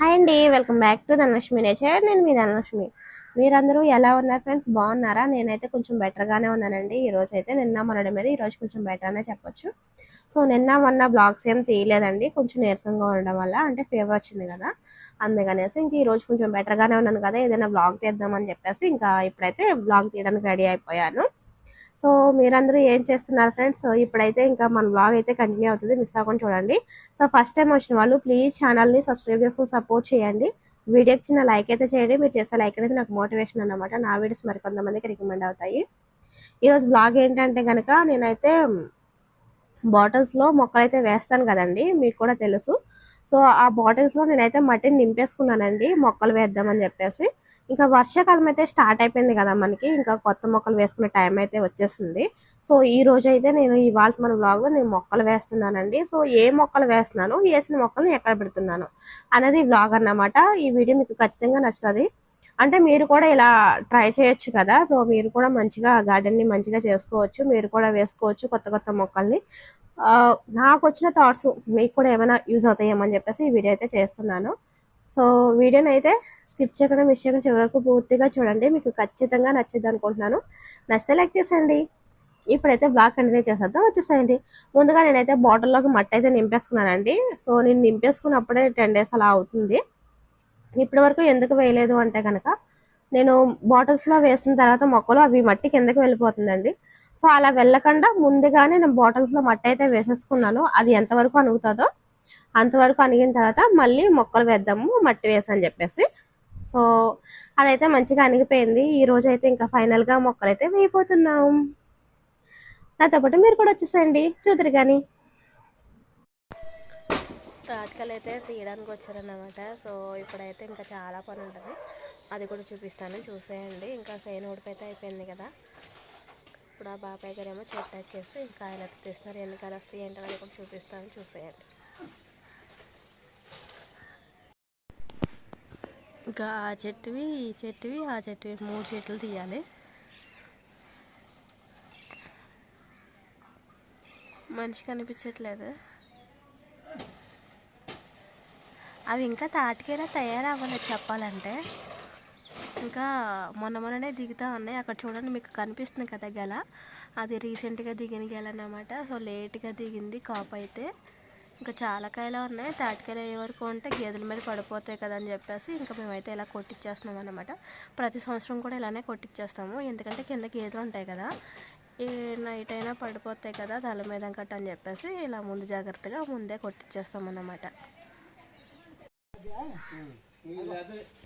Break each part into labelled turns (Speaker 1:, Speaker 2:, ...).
Speaker 1: Hi అండి welcome back to Dhanalakshmi nature. నేను మీ ధనలక్ష్మి. మీరందరూ ఎలా ఉన్నారు ఫ్రెండ్స్? బాగున్నారా? నేనైతే కొంచెం బెటర్గానే ఉన్నానండి. ఈరోజు అయితే నిన్న మొన్నటి మీద ఈరోజు కొంచెం బెటర్ అనే చెప్పొచ్చు. సో నిన్న మొన్న బ్లాగ్స్ ఏం తీయలేదండి. కొంచెం నీరసంగా ఉండడం వల్ల అంటే ఫీవర్ వచ్చింది కదా. అందుకనేసి ఇంక ఈరోజు కొంచెం బెటర్గానే ఉన్నాను కదా. ఏదైనా బ్లాగ్ తీద్దామని చెప్పేసి ఇంకా ఇప్పుడైతే బ్లాగ్ తీయడానికి రెడీ అయిపోయాను. సో మీరందరూ ఏం చేస్తున్నారు ఫ్రెండ్స్? సో ఇప్పుడైతే ఇంకా మన బ్లాగ్ అయితే కంటిన్యూ అవుతుంది. మిస్ అవ్వకుండా చూడండి. సో ఫస్ట్ టైం వచ్చిన వాళ్ళు ప్లీజ్ ఛానల్ని సబ్స్క్రైబ్ చేసుకుని సపోర్ట్ చేయండి. వీడియోకి చిన్న లైక్ అయితే చేయండి. మీరు చేసే లైక్ అనేది నాకు మోటివేషన్ అన్నమాట. నా వీడియోస్ మరి కొంతమందికి రికమెండ్ అవుతాయి. ఈరోజు బ్లాగ్ ఏంటంటే కనుక నేనైతే బాటిల్స్లో మొక్కలైతే వేస్తాను కదండి. మీకు కూడా తెలుసు. సో ఆ బాటిల్స్లో నేనైతే మట్టిని నింపేసుకున్నానండి. మొక్కలు వేద్దామని చెప్పేసి. ఇంకా వర్షాకాలం అయితే స్టార్ట్ అయిపోయింది కదా మనకి. ఇంకా కొత్త మొక్కలు వేసుకునే టైం అయితే వచ్చేసింది. సో ఈ రోజు అయితే నేను ఇవాళ మన బ్లాగ్లో నేను మొక్కలు వేస్తున్నానండి. సో ఏ మొక్కలు వేస్తున్నాను వేసిన మొక్కలను ఎక్కడ పెడుతున్నాను అనేది బ్లాగ్ అన్నమాట. ఈ వీడియో మీకు ఖచ్చితంగా నచ్చుతుంది. అంటే మీరు కూడా ఇలా ట్రై చేయొచ్చు కదా. సో మీరు కూడా మంచిగా గార్డెన్ని మంచిగా చేసుకోవచ్చు. మీరు కూడా వేసుకోవచ్చు కొత్త కొత్త మొక్కల్ని. నాకు వచ్చిన థాట్స్ మీకు కూడా ఏమైనా యూజ్ అవుతాయేమని చెప్పేసి ఈ వీడియో అయితే చేస్తున్నాను. సో వీడియోని అయితే స్కిప్ చేయకుండా మిస్ చేయకుండా చివరకు పూర్తిగా చూడండి. మీకు ఖచ్చితంగా నచ్చింది అనుకుంటున్నాను. నచ్చితే లైక్ చేసేయండి. ఇప్పుడైతే బ్లాగ్ కంటిన్యూ చేసేద్దాం. వచ్చేసేయండి. ముందుగా నేనైతే బాటిల్లోకి మట్టి అయితే నింపేసుకున్నానండి. సో నేను నింపేసుకున్నప్పుడే టెన్ డేస్ అలా అవుతుంది. ఇప్పటి వరకు ఎందుకు వేయలేదు అంటే కనుక నేను బాటిల్స్లో వేసిన తర్వాత మొక్కలు అవి మట్టి కిందకి వెళ్ళిపోతుందండి. సో అలా వెళ్ళకుండా ముందుగానే నేను బాటిల్స్లో మట్టి అయితే వేసేసుకున్నాను. అది ఎంతవరకు అనుగుతుందో అంతవరకు అనిగిన తర్వాత మళ్ళీ మొక్కలు వేద్దాము మట్టి వేసని చెప్పేసి. సో అదైతే మంచిగా అనిగిపోయింది ఈ రోజు అయితే ఇంకా ఫైనల్గా మొక్కలు అయితే వేయిపోతున్నాం నాతో పాటు మీరు కూడా వచ్చేసేయండి. చూద్దరు కానీ తాటకలు అయితే తీయడానికి వచ్చారన్నమాట. సో ఇప్పుడైతే ఇంకా చాలా పని ఉంటుంది అది కూడా చూపిస్తాను. చూసేయండి. ఇంకా సైన్ ఉడిపైతే అయిపోయింది కదా. ఇప్పుడు ఆ బాబాయ్ గారు ఏమో చెట్టు ఎక్కేసి ఇంకా ఆయన తీస్తున్నారు. ఎన్ని కాయలు వస్తాయి అది కూడా చూపిస్తాను. చూసేయండి. ఇంకా ఆ చెట్టువి ఈ చెట్టువి ఆ చెట్టువి మూడు చెట్లు తీయాలి. మనిషి కనిపించట్లేదు. అవి ఇంకా తాటికేలా తయారవ్వలేదు చెప్పాలంటే. ఇంకా మొన్న మొన్ననే దిగుతూ ఉన్నాయి. అక్కడ చూడండి మీకు కనిపిస్తుంది కదా గెల. అది రీసెంట్గా దిగిన గెల అనమాట సో లేట్గా దిగింది కాపు అయితే. ఇంకా చాలా కాయలు ఉన్నాయి. తాటికాయలు అయ్యే వరకు ఉంటే గేదెల మీద పడిపోతాయి కదా అని చెప్పేసి ఇంకా మేమైతే ఇలా కొట్టించేస్తున్నాం అనమాట ప్రతి సంవత్సరం కూడా ఇలానే కొట్టించేస్తాము ఎందుకంటే కింద గేదెలు ఉంటాయి కదా. ఈ నైట్ అయినా పడిపోతాయి కదా తల మీద కట్ట అని చెప్పేసి ఇలా ముందు జాగ్రత్తగా ముందే కొట్టించేస్తాం అన్నమాట.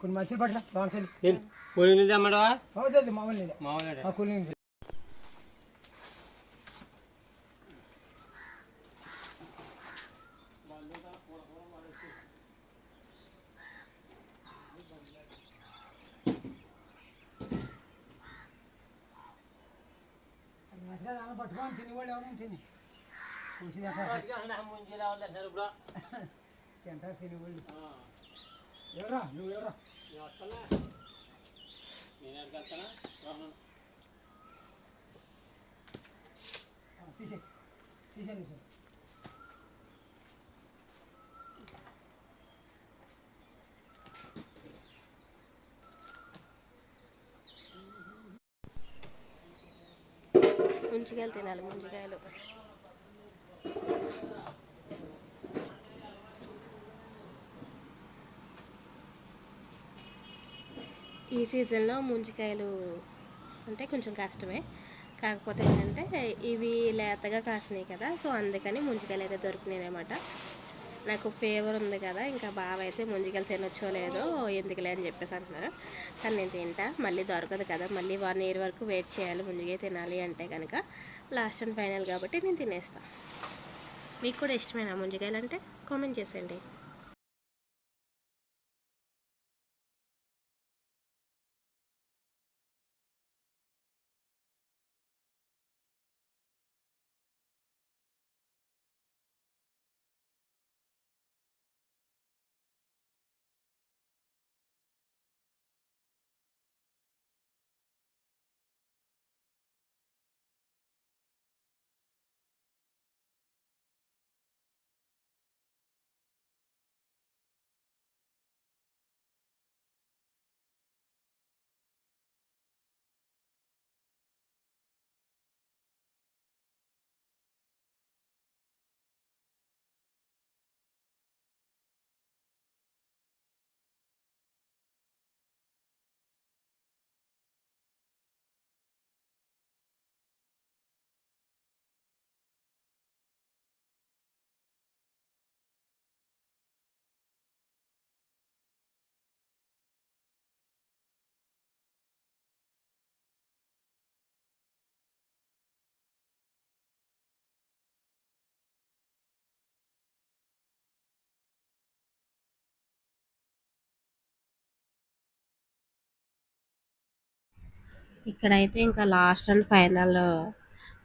Speaker 2: కొన్ని మంచిలు పట్ల బాగుంటుంది
Speaker 3: కూలి
Speaker 2: అవుతుంది మామూలు నీళ్ళే.
Speaker 3: మామూలు
Speaker 2: కూలి నీళ్ళు. పట్టుకొని తినేవాళ్ళు ఎవరైనా తిని? చూసి తింటారు తినేవాళ్ళు ఎవరా నువ్వు ఎవరా తీసే తీసేయండి సార్
Speaker 1: ముంచికాయలు తినాలి ముంచికాయలు. ఈ సీజన్లో ముంజికాయలు అంటే కొంచెం కష్టమే. కాకపోతే ఏంటంటే ఇవి లేతగా కాసినాయి కదా సో అందుకని ముంజికాయలు అయితే దొరికినాయి అనమాట నాకు ఫేవర్ ఉంది కదా ఇంకా బాగా అయితే ముంజికాయలు తినొచ్చో లేదో ఎందుకులే అని చెప్పేసి అంటున్నారు. కానీ నేను తింటా మళ్ళీ దొరకదు కదా మళ్ళీ వన్ ఇయర్ వరకు వెయిట్ చేయాలి ముంజికాయ తినాలి అంటే కనుక లాస్ట్ అండ్ ఫైనల్ కాబట్టి నేను తినేస్తాను మీకు కూడా ఇష్టమేనా ముంజికాయలు అంటే? కామెంట్ చేసేయండి. ఇక్కడైతే ఇంకా లాస్ట్ అండ్ ఫైనల్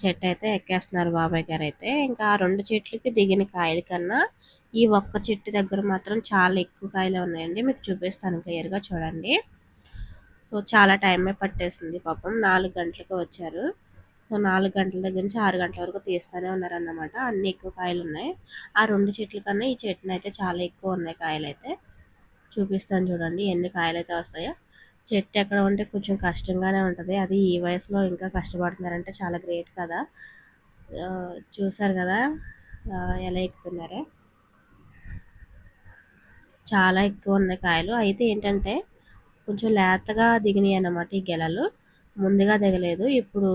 Speaker 1: చెట్టు అయితే ఎక్కేస్తున్నారు బాబాయ్ గారు అయితే. ఇంకా ఆ రెండు చెట్లకి దిగిన కాయల కన్నా ఈ ఒక్క చెట్టు దగ్గర మాత్రం చాలా ఎక్కువ కాయలు ఉన్నాయండి. మీకు చూపిస్తాను క్లియర్గా చూడండి. సో చాలా టైమే పట్టేసింది పాపం. నాలుగు గంటలకు వచ్చారు. సో నాలుగు గంటల దగ్గర నుంచి ఆరు గంటల వరకు తీస్తూనే ఉన్నారన్నమాట. అన్ని ఎక్కువ కాయలు ఉన్నాయి. ఆ రెండు చెట్ల కన్నా ఈ చెట్టునైతే చాలా ఎక్కువ ఉన్నాయి కాయలు అయితే చూపిస్తాను చూడండి ఎన్ని కాయలు అయితే వస్తాయో. చెట్టు ఎక్కడ ఉంటే కొంచెం కష్టంగానే ఉంటుంది. అది ఈ వయసులో ఇంకా కష్టపడుతున్నారంటే చాలా గ్రేట్ కదా. చూసారు కదా ఎలా ఎక్కుతున్నారో. చాలా ఎక్కువ ఉన్నాయి కాయలు. అయితే ఏంటంటే కొంచెం లేతగా దిగినాయి అన్నమాట ఈ గెలలు. ముందుగా దిగలేదు. ఇప్పుడు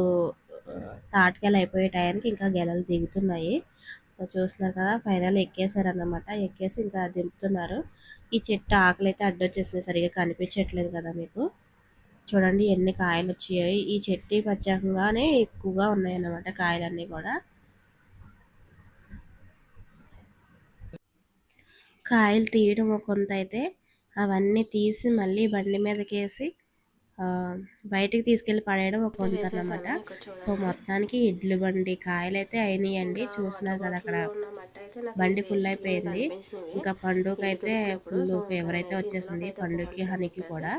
Speaker 1: ఆ, తాటికాయలు అయిపోయే టయానికి ఇంకా గెలలు దిగుతున్నాయి. చూస్తున్నారు కదా ఫైనల్ ఎక్కేసారు అన్నమాట ఎక్కేసి ఇంకా దింపుతున్నారు. ఈ చెట్టు ఆకులు అయితే అడ్డొచ్చేసినాయి సరిగా కనిపించట్లేదు కదా మీకు. చూడండి ఎన్ని కాయలు వచ్చాయి ఈ చెట్టు ప్రత్యేకంగానే ఎక్కువగా ఉన్నాయి అన్నమాట కాయలన్నీ కూడా. కాయలు తీయడం కొంత అయితే అవన్నీ తీసి మళ్ళీ బండి మీదకేసి బయటికి తీసుకెళ్ళి పడేయడం ఒక కొంత అన్నమాట. సో మొత్తానికి ఇడ్లు బండి కాయలు అయితే అయినాయండి చూస్తున్నారు కదా అక్కడ బండి ఫుల్ అయిపోయింది. ఇంకా పండుగ అయితే ఫుల్ ఫేవర్ అయితే వచ్చేసింది పండుగకి హనీకి కూడా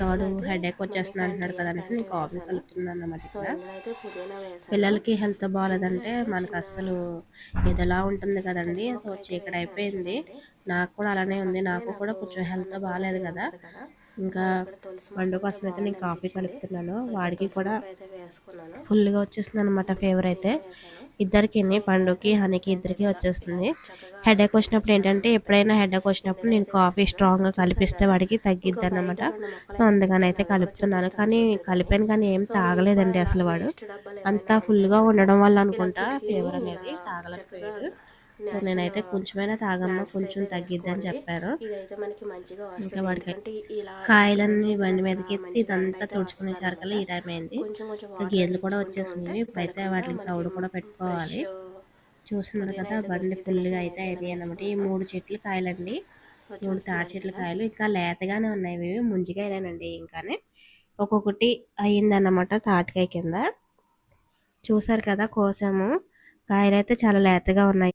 Speaker 1: వాడు హెడేక్ వచ్చేస్తుంది అంటున్నాడు కదా అనేసి నేను కాఫీ కలుపుతున్నాను అన్నమాట పిల్లలకి హెల్త్ బాగాలేదంటే మనకు అస్సలు ఇదిలా ఉంటుంది కదండి. సో చీకటి అయిపోయింది. నాకు కూడా అలానే ఉంది. నాకు కూడా కొంచెం హెల్త్ బాగాలేదు కదా. ఇంకా పండు కోసం అయితే నేను కాఫీ కలుపుతున్నాను. వాడికి కూడా ఫుల్గా వచ్చేస్తుంది అనమాట ఫేవర్ అయితే. ఇద్దరికి పండుకి హనీకి ఇద్దరికి వచ్చేస్తుంది. హెడేక్ వచ్చినప్పుడు ఏంటంటే ఎప్పుడైనా హెడేక్ వచ్చినప్పుడు నేను కాఫీ స్ట్రాంగ్గా కలిపిస్తే వాడికి తగ్గిద్ది అనమాట సో అందుకని అయితే కలుపుతున్నాను. కానీ కలిపాను కానీ ఏం తాగలేదండి అసలు వాడు. అంతా ఫుల్గా ఉండడం వల్ల అనుకుంటా ఫీవర్ అనేది తాగలేకపోయాడు నేనైతే కొంచెమైనా తాగమ్మా కొంచెం తగ్గిద్ది అని చెప్పాను
Speaker 4: ఇదైతే మనకి మంచిగా
Speaker 1: ఇంకా వాడికి కాయలన్నీ బండి మీదకి ఎత్తి ఇదంతా తుడుచుకునేసరికల్లా ఈ టైం అయింది. గేదెలు కూడా వచ్చేసినాయి ఇప్పుడైతే వాటికి తౌడు కూడా పెట్టుకోవాలి. చూస్తున్నారు కదా బండి ఫుల్గా అయితే అయినాయి అన్నమాట. ఈ మూడు చెట్లు కాయలండి. మూడు తాటి చెట్ల కాయలు. ఇంకా లేతగానే ఉన్నాయి. ఇవి ముంజికాయలేనండి ఇంకానే. ఒక్కొక్కటి అయ్యిందన్నమాట తాటికాయ కింద. చూసారు కదా కోసాము. కాయలు అయితే చాలా లేతగా ఉన్నాయి.